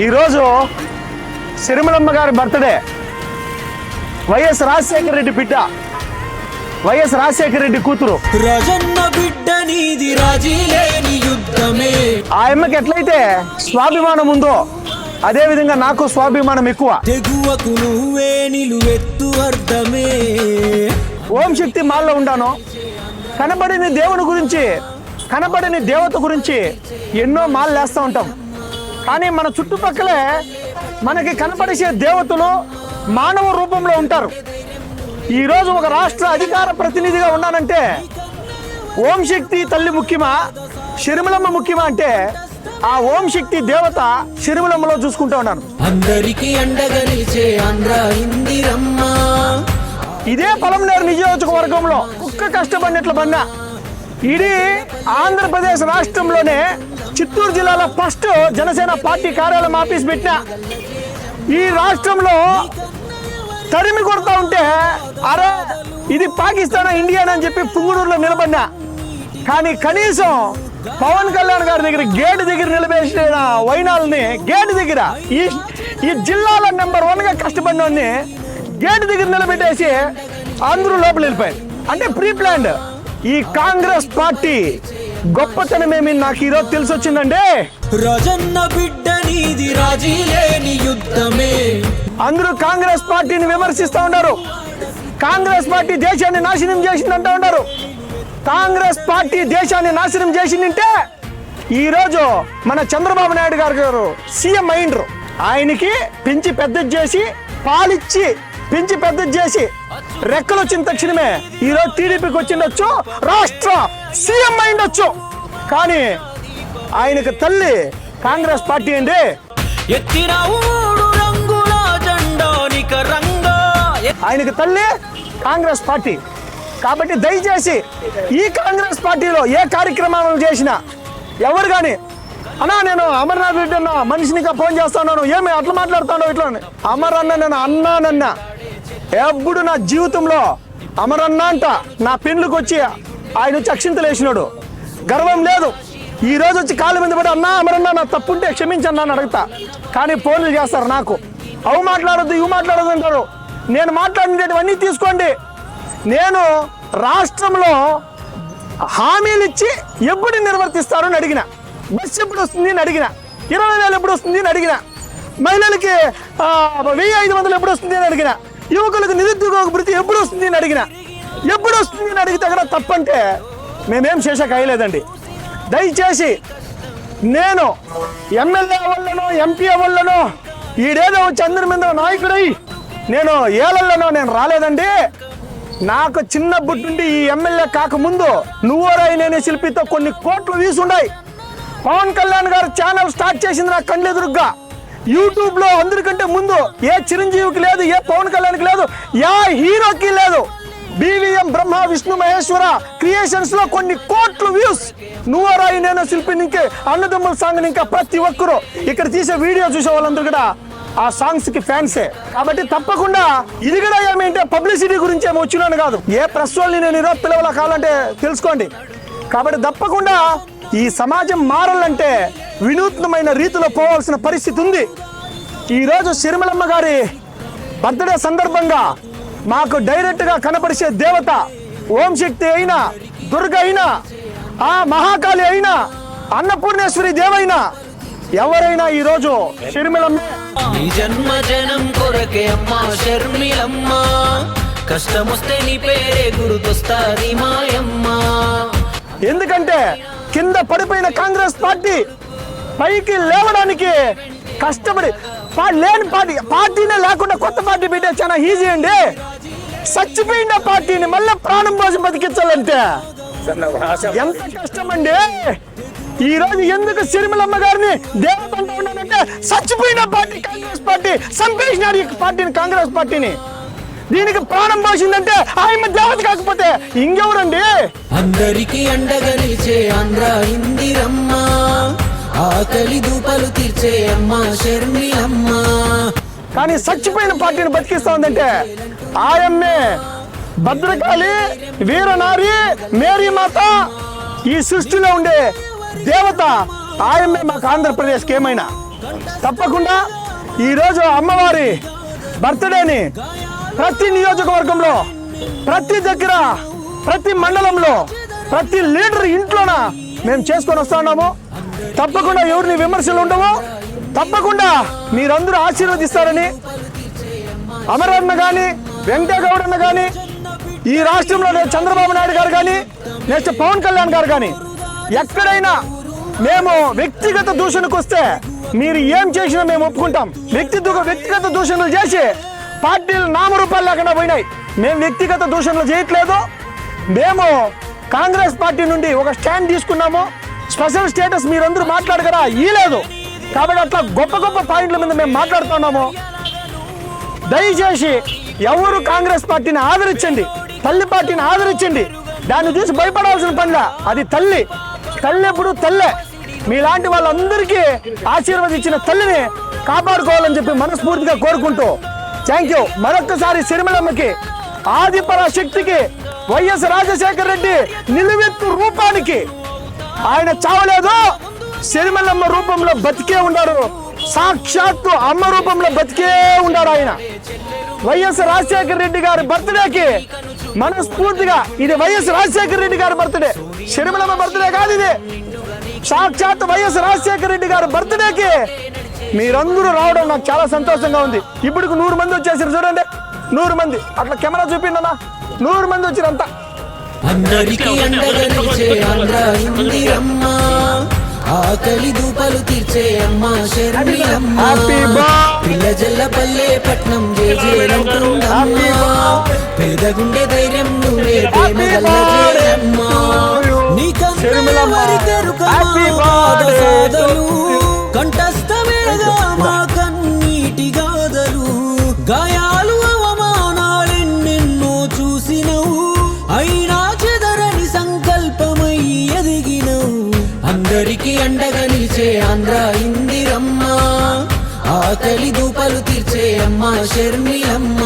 ఈరోజు సిరిమలమ్మ గారి birthday. YS Rajasekhara Reddy బిడ్డ. వైఎస్ రాజశేఖర రెడ్డి కూతురు. రాజన్న బిడ్డ నీది యుద్ధమే. ఆ అమ్మకి ఎట్లయితే స్వాభిమానం ఉందో అదే విధంగా నాకు స్వాభిమానం ఎక్కువ. తెగువకు నువ్వే నిలువెత్తు అర్థమే. ఓం శక్తి మాల్లో ఉండాను. కనబడిన దేవుని గురించి కనబడిని దేవత గురించి ఎన్నో మాలు వేస్తూ ఉంటాం. కానీ మన చుట్టుపక్కలే మనకి కనపడిసే దేవతలు మానవ రూపంలో ఉంటారు. ఈరోజు ఒక రాష్ట్ర అధికార ప్రతినిధిగా ఉన్నానంటే ఓం శక్తి తల్లి ముఖ్యమా షర్మిలమ్మ ముఖ్యమా అంటే ఆ ఓం శక్తి దేవత షర్మిలమ్మలో చూసుకుంటూ ఉన్నాను. అందరికి అండగా నిలిచే ఆంధ్ర ఇందిరమ్మ. ఇదే పొలంనేరు నియోజకవర్గంలో కుక్క కష్టపడినట్లు పడినా ఇది ఆంధ్రప్రదేశ్ రాష్ట్రంలోనే చిత్తూరు జిల్లాలో ఫస్ట్ జనసేన పార్టీ కార్యాలయం ఆఫీస్ పెట్టిన ఈ రాష్ట్రంలో తరిమి కొడతా ఉంటే అరే ఇది పాకిస్తాన్ ఇండియా అని చెప్పి పుంగుడూరులో నిలబడినా. కానీ కనీసం పవన్ కళ్యాణ్ గారి దగ్గర గేట్ దగ్గర నిలబేసిన వైనాల్ని గేట్ దగ్గర ఈ ఈ జిల్లాలో నెంబర్ వన్గా కష్టపడినోడిని గేటు గేట్ దగ్గర నిలబెట్టేసి అందరూ లోపల వెళ్ళిపోయారు. అంటే ప్రీ ప్లాన్డ్ ఈ కాంగ్రెస్ పార్టీ గొప్పతనమేమి నాకు ఈరోజు తెలిసి వచ్చిందండి రాజన్న బిడ్డ నీది రాజీ లేని యుద్ధమే. అందరూ కాంగ్రెస్ పార్టీని విమర్శిస్తూ ఉన్నారు. కాంగ్రెస్ పార్టీ దేశాన్ని నాశనం చేసిందంటూ ఉన్నారు. కాంగ్రెస్ పార్టీ దేశాన్ని నాశనం చేసిందంటే ఈరోజు మన చంద్రబాబు నాయుడు గారు గారు సీఎం అయిండ్రు ఆయనకి పెంచి పెద్దది చేసి పాలిచ్చి పెంచి పెద్దది చేసి రెక్కలు వచ్చిన తక్షణమే ఈరోజు టీడీపీకి వచ్చిండొచ్చు రాష్ట్ర సీఎం అయిండొచ్చు. కానీ ఆయనకు తల్లి కాంగ్రెస్ పార్టీ అండి. ఎత్తిన ఊడు రంగుల జెండానిక రంగా ఆయనకి తల్లి కాంగ్రెస్ పార్టీ. కాబట్టి దయచేసి ఈ కాంగ్రెస్ పార్టీలో ఏ కార్యక్రమాలు చేసినా ఎవరు కానీ అన్నా నేను అమర్నాథ్ రెడ్డి అన్న మనిషినిగా ఫోన్ చేస్తున్నాను ఏమి అట్లా మాట్లాడుతాను ఇట్లా. అమర్ అన్న నేను అన్నానన్నా ఎప్పుడు నా జీవితంలో అమర్ అంట నా పెండ్లకు వచ్చి ఆయన వచ్చి అక్షింతలు వేసినాడు. గర్వం లేదు. ఈ రోజు వచ్చి కాళ్ళ మీద పడి అన్నా అమరన్నా నా తప్పుంటే క్షమించన్నా అని అడుగుతా. కానీ ఫోన్లు చేస్తారు నాకు. అవు మాట్లాడొద్దు ఇవి మాట్లాడొద్దు అంటారు. నేను మాట్లాడినవన్నీ తీసుకోండి. నేను రాష్ట్రంలో హామీలు ఇచ్చి ఎప్పుడు నిర్వర్తిస్తారు అని అడిగిన. బస్సు ఎప్పుడు వస్తుంది అని అడిగిన. ఇరవై వేలు ఎప్పుడు వస్తుంది అని అడిగిన. మహిళలకి వెయ్యి ఐదు వందలు ఎప్పుడు వస్తుంది అని అడిగిన. యువకులకు నిరుద్యోగ వృత్తి ఎప్పుడు వస్తుంది అని అడిగిన ఎప్పుడు వస్తుంది అని అడిగితే అక్కడ తప్పంటే మేమేం చేశాక అయ్యలేదండి దయచేసి నేను ఎమ్మెల్యే వల్లనో ఎంపీ వల్లనో ఈడేదో వచ్చి అందరి మీద నాయకుడై నేను ఏళ్ళలోనో నేను రాలేదండి. నాకు చిన్న బుట్టుండి ఈ ఎమ్మెల్యే కాకముందు నువ్వోరాయి నేనే శిల్పితో కొన్ని కోట్లు వీసుండాయి. పవన్ కళ్యాణ్ గారు ఛానల్ స్టార్ట్ చేసింది నా కళ్ళెదురుగ్గా. యూట్యూబ్లో అందరికంటే ముందు ఏ చిరంజీవికి లేదు ఏ పవన్ కళ్యాణ్కి లేదు ఏ హీరోకి లేదు. బీవీఎం బ్రహ్మ విష్ణు మహేశ్వర క్రియేషన్స్లో కొన్ని కోట్లు వ్యూస్. నువ్వరాయి నేను శిల్పి ఇంకే అన్నదమ్ముల సాంగ్ ఇంకా ప్రతి ఒక్కరు ఇక్కడ తీసే వీడియో చూసే వాళ్ళందరూ కూడా ఆ సాంగ్స్కి ఫ్యాన్సే. కాబట్టి తప్పకుండా ఇది కూడా ఏమంటే పబ్లిసిటీ గురించి ఏమి వచ్చినాను కాదు. ఏ ప్రెస్ వాళ్ళని నేను ఈరోజు పిలవలా కావాలంటే తెలుసుకోండి. కాబట్టి తప్పకుండా ఈ సమాజం మారాలంటే వినూత్నమైన రీతిలో పోవాల్సిన పరిస్థితి ఉంది. ఈరోజు సిరిమలమ్మ గారి బర్త్డే సందర్భంగా మాకు డైరెక్ట్గా కనపరిచే దేవత ఓం శక్తి అయినా దుర్గ అయినా ఆ మహాకాళి అయినా అన్నపూర్ణేశ్వరి దేవైనా ఎవరైనా ఈరోజు షర్మిలమ్మ నీ జన్మ జనం కొరకే అమ్మా షర్మిలమ్మ కష్టమొస్తే నీ పేరే గుర్తొస్తాది మాయమ్మ. ఎందుకంటే కింద పడిపోయిన కాంగ్రెస్ పార్టీ పైకి లేవడానికి కష్టపడి లేని పార్టీ పార్టీనే లేకుండా కొత్త పార్టీ పెట్టే చాలా ఈజీ అండి. చచ్చిపోయిన పార్టీని మళ్ళీ ప్రాణం పోసి బతికించాలంటే ఎంత కష్టం అండి ఈ రోజు ఎందుకు సిరిమలమ్మ గారిని దేవత ఉన్నానంటే చచ్చిపోయిన పార్టీ కాంగ్రెస్ పార్టీ చంపేసినారు ఈ పార్టీని కాంగ్రెస్ పార్టీని దీనికి ప్రాణం పోసిందంటే ఆయన దేవత కాకపోతే ఇంకెవరండి? అందరికి అండగా నిలిచే ఆంధ్ర ఇందిరమ్మ ఆకలి దూపలు తీర్చే అమ్మ షర్మిలమ్మ కానీ చచ్చిపోయిన పార్టీని బతికిస్తా ఉందంటే ఆయమ్మే భద్రకాళి వీరనారి మేరీ మాత ఈ సృష్టిలో ఉండే దేవత ఆయమ్మే మాకు ఆంధ్రప్రదేశ్కి ఏమైనా? తప్పకుండా ఈరోజు అమ్మవారి బర్త్డేని ప్రతి నియోజకవర్గంలో ప్రతి దగ్గర ప్రతి మండలంలో ప్రతి లీడర్ ఇంట్లోన మేము చేసుకొని వస్తున్నాము తప్పకుండా ఎవరిని విమర్శలు ఉండవు తప్పకుండా మీరందరూ ఆశీర్వదిస్తారని అమరన్న కానీ వెంకటగౌడన్న కానీ ఈ రాష్ట్రంలో నేను చంద్రబాబు నాయుడు గారు కానీ నెక్స్ట్ పవన్ కళ్యాణ్ గారు కానీ ఎక్కడైనా మేము వ్యక్తిగత దూషణకు వస్తే మీరు ఏం చేసినా మేము ఒప్పుకుంటాం. వ్యక్తి వ్యక్తిగత దూషణలు చేసి పార్టీలు నామరూపాలు లేకుండా పోయినాయి. మేము వ్యక్తిగత దూషణలు చేయట్లేదు. మేము కాంగ్రెస్ పార్టీ నుండి ఒక స్టాండ్ తీసుకున్నాము. స్పెషల్ స్టేటస్ మీరందరూ మాట్లాడగరా ఈ లేదు. కాబట్టి అట్లా గొప్ప గొప్ప పాయింట్ల మీద మేము మాట్లాడుతున్నాము దయచేసి ఎవరు కాంగ్రెస్ పార్టీని ఆదరించండి తల్లి పార్టీని ఆదరించండి. దాన్ని చూసి భయపడాల్సిన పనిలా. అది తల్లి. తల్లి ఎప్పుడు తల్లే. మీలాంటి వాళ్ళందరికీ ఆశీర్వదించిన తల్లిని కాపాడుకోవాలని చెప్పి మనస్ఫూర్తిగా కోరుకుంటూ థ్యాంక్ యూ మరొక్కసారి సిరిమలమ్మకి ఆదిపర శక్తికి వైఎస్ రాజశేఖర రెడ్డి నిలువెత్తు రూపానికి. ఆయన చావలేదు. సిరిమల్లమ్మ రూపంలో బతికే ఉన్నారు సాక్షాత్తు అమ్మ రూపంలో బతికే ఉన్నారు ఆయన. వైఎస్ రాజశేఖర రెడ్డి గారి బర్త్డేకి మనస్ఫూర్తిగా ఇది వైఎస్ రాజశేఖర రెడ్డి గారి బర్త్డే. సిరిమలమ్మ బర్త్డే కాదు ఇది. సాక్షాత్ వైఎస్ రాజశేఖర రెడ్డి గారి బర్త్డేకి మీరందరూ రావడం నాకు చాలా సంతోషంగా ఉంది. ఇప్పుడు నూరు మంది వచ్చేసారు చూడండి. నూరు మంది. అట్లా కెమెరా చూపిండన్నా నూరు మంది వచ్చిరంతా. అందరికీ అండగా నిలిచే ఆంధ్ర ఇందిరమ్మ. ఆకలి దూపలు తీర్చే అమ్మ బర్త్డే పిల్ల జల్ల పల్లె పట్నం జేజేలంటుందమ్మా పేదగుండె ధైర్యం నువ్వే ప్రేమ అందరికీ అండగా నిలిచే ఆంధ్ర ఇందిరమ్మ. ఆకలి దూపలు తీర్చే అమ్మ శర్మిలమ్మ